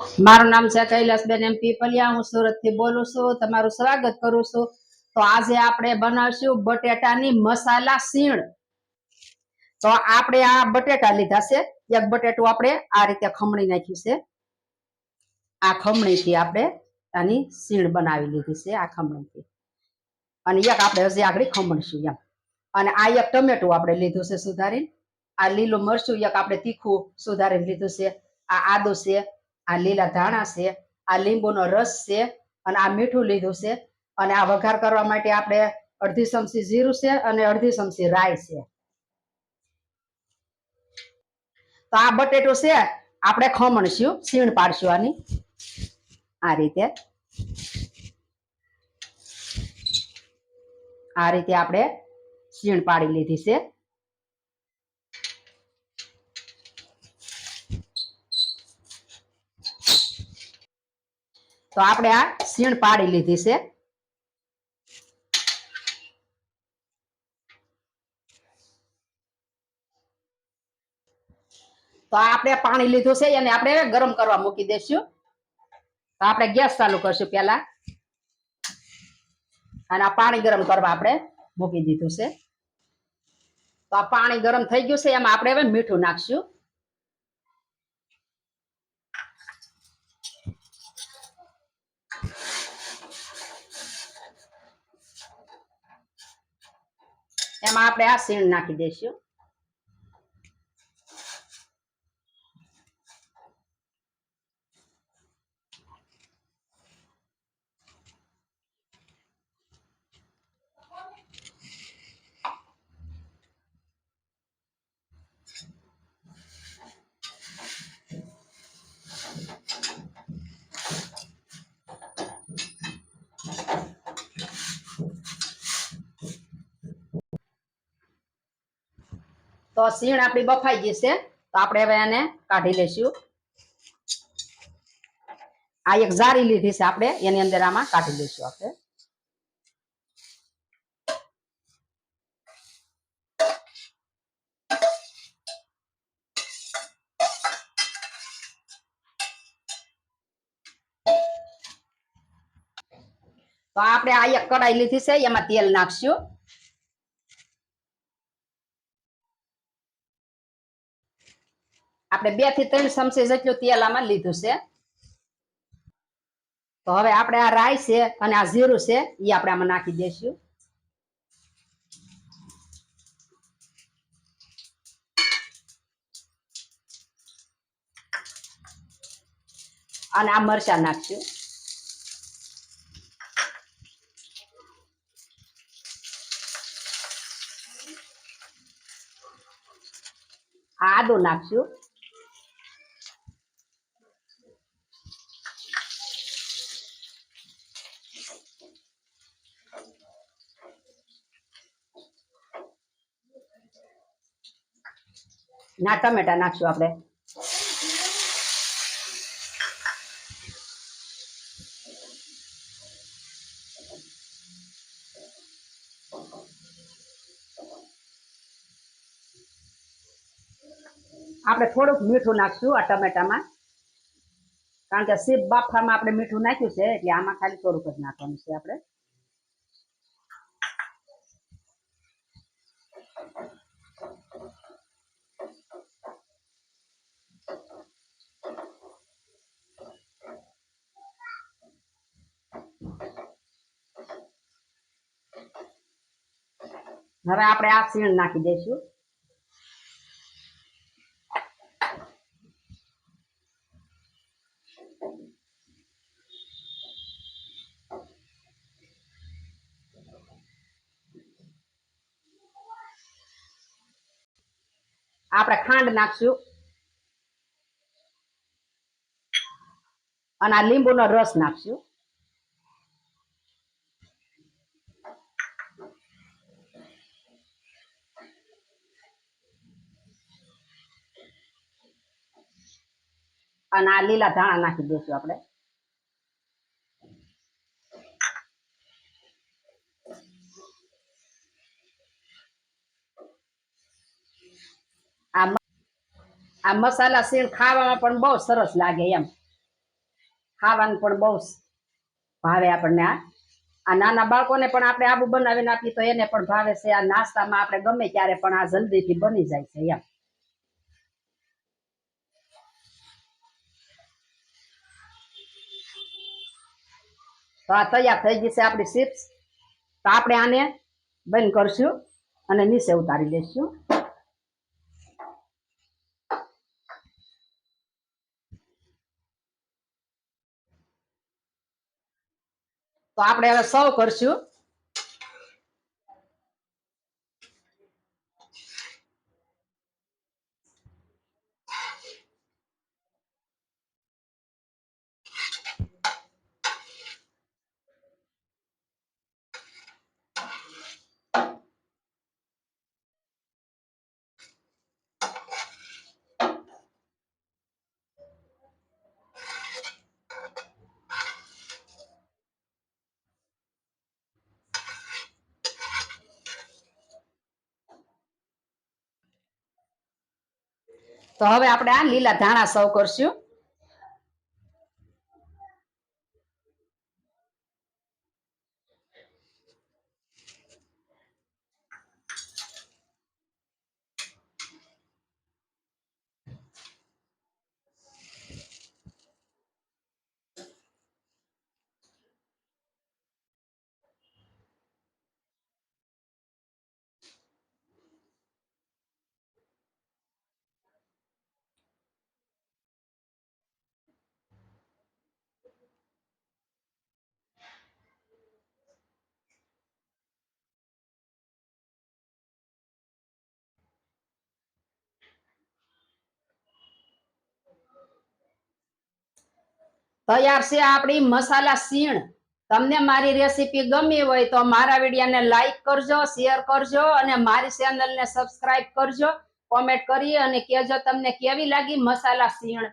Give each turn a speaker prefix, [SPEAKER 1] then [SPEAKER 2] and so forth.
[SPEAKER 1] મારું નામ છે કૈલાસબેન એમ પીપલિયા. હું સુરતથી બોલું છું. તમારું સ્વાગત કરું છું. તો આજે આપણે બનાવશું બટેટાની મસાલા સીણ તો આપણે આ બટેટા લીધા છે. એક બટેટું આપણે આ રીતે ખમણી નાખ્યું છે. આ ખમણીથી આપણે આની સીણ બનાવી લીધી છે આ ખમણીથી. અને એક આપણે હજી આગળ ખમણશું એમ. અને આ એક ટમેટું આપણે લીધું છે સુધારીને. આ લીલું મરચું એક આપણે તીખું સુધારીને લીધું છે. આ આદુ છે. આ લીલા ધાણા છે, આ લીંબુનો રસ છે અને આ મીઠું લીધું છે. અને આ વઘાર કરવા માટે આપણે અડધી ચમચી જીરું છે અને અડધી ચમચી રાઈ છે. તો આ બટેટો છે, આપણે ખમણશું, છીણ પાડશું આની. આ રીતે. આ રીતે આપણે છીણ પાડી લીધી છે. તો આપણે આ સીણ પાડી લીધી છે. તો આપણે પાણી લીધું છે એને આપણે ગરમ કરવા મૂકી દઈશું. તો આપણે ગેસ ચાલુ કરશું પહેલા. અને આ પાણી ગરમ કરવા આપણે મૂકી દીધું છે. તો આ પાણી ગરમ થઈ ગયું છે, એમાં આપણે હવે મીઠું નાખશું. એમાં આપણે આ સીણ નાખી દઈશું. તો સીણ આપણી બફાઈ ગઈ તો આપણે હવે એને કાઢી લેશું આ એક જારી લીધી છે આપણે. એની અંદર આમાં કાઢી લઈશું આપણે. તો આપણે આ એક કઢાઈ લીધી છે. એમાં તેલ નાખશું. આપણે બેથી ત્રણ ચમચી જેટલું તેલ લીધું છે. તો હવે આપણે આ રાઈ છે અને આ જીરું છે, એ આપણે આમાં નાખી દઈશું. અને આ મરચા નાખશું. આદુ નાખશું. ના ટમેટા નાખશું આપણે. આપણે થોડુંક મીઠું નાખશું આ ટમેટામાં. કારણ કે સીપ બાફામાં આપણે મીઠું નાખ્યું છે, એટલે આમાં ખાલી થોડુંક જ નાખવાનું છે આપણે. હવે આપણે આ સીણ નાખી દઈશું. આપણે ખાંડ નાખશું. અને આ લીંબુનો રસ નાખશું. અને આ લીલા ધાણા નાખી દઈશું આપણે. આ મસાલા સીણ ખાવામાં પણ બહુ સરસ લાગે એમ. ખાવાનું પણ બહુ ભાવે આપણને આ. આ નાના બાળકોને પણ આપણે આબુ બનાવીને આપીએ તો એને પણ ભાવે છે. આ નાસ્તામાં આપણે ગમે ત્યારે પણ આ જલ્દીથી બની જાય છે એમ. તો આ તૈયાર થઈ ગઈ છે આપણી ચિપ્સ તો આપણે આને બંધ કરશું અને નીચે ઉતારી દઈશું. તો આપણે હવે સર્વ કરશું. તો હવે આપણે આ લીલા ધાણા સર્વ કરશું. તૈયાર છે આપણી મસાલા સીણ તમને મારી રેસીપી ગમી હોય તો મારા વિડીયોને લાઈક કરજો શેર કરજો અને મારી ચેનલને સબસ્ક્રાઇબ કરજો. કોમેન્ટ કરી અને કહેજો તમને કેવી લાગી મસાલા સીણ